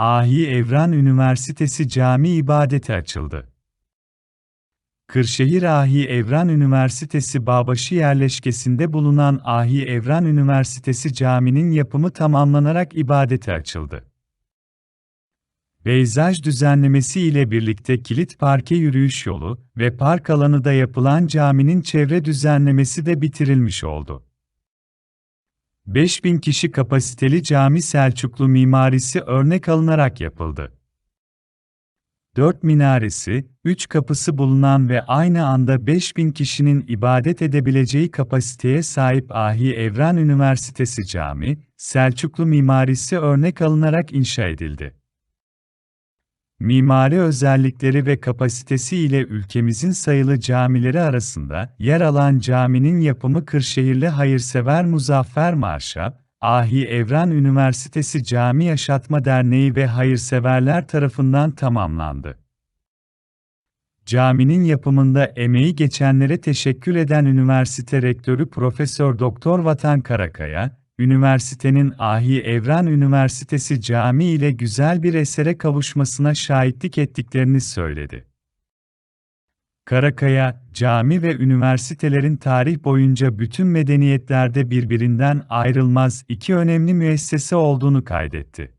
Ahi Evran Üniversitesi Cami ibadete açıldı. Kırşehir Ahi Evran Üniversitesi Bağbaşı yerleşkesinde bulunan Ahi Evran Üniversitesi Cami'nin yapımı tamamlanarak ibadete açıldı. Peyzaj düzenlemesi ile birlikte kilit parke yürüyüş yolu ve park alanı da yapılan caminin çevre düzenlemesi de bitirilmiş oldu. 5000 kişi kapasiteli cami Selçuklu mimarisi örnek alınarak yapıldı. 4 minaresi, 3 kapısı bulunan ve aynı anda 5000 kişinin ibadet edebileceği kapasiteye sahip Ahi Evran Üniversitesi Cami, Selçuklu mimarisi örnek alınarak inşa edildi. Mimari özellikleri ve kapasitesi ile ülkemizin sayılı camileri arasında yer alan caminin yapımı Kırşehirli hayırsever Muzaffer Marşa, Ahi Evran Üniversitesi Cami Yaşatma Derneği ve hayırseverler tarafından tamamlandı. Caminin yapımında emeği geçenlere teşekkür eden üniversite rektörü Profesör Doktor Vatan Karakaya, üniversitenin Ahi Evran Üniversitesi Cami ile güzel bir esere kavuşmasına şahitlik ettiklerini söyledi. Karakaya, cami ve üniversitelerin tarih boyunca bütün medeniyetlerde birbirinden ayrılmaz iki önemli müessese olduğunu kaydetti.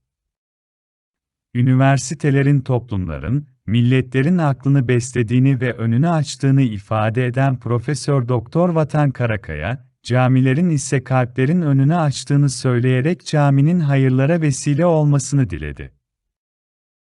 Üniversitelerin toplumların, milletlerin aklını beslediğini ve önünü açtığını ifade eden Profesör Doktor Vatan Karakaya, camilerin ise kalplerin önünü açtığını söyleyerek caminin hayırlara vesile olmasını diledi.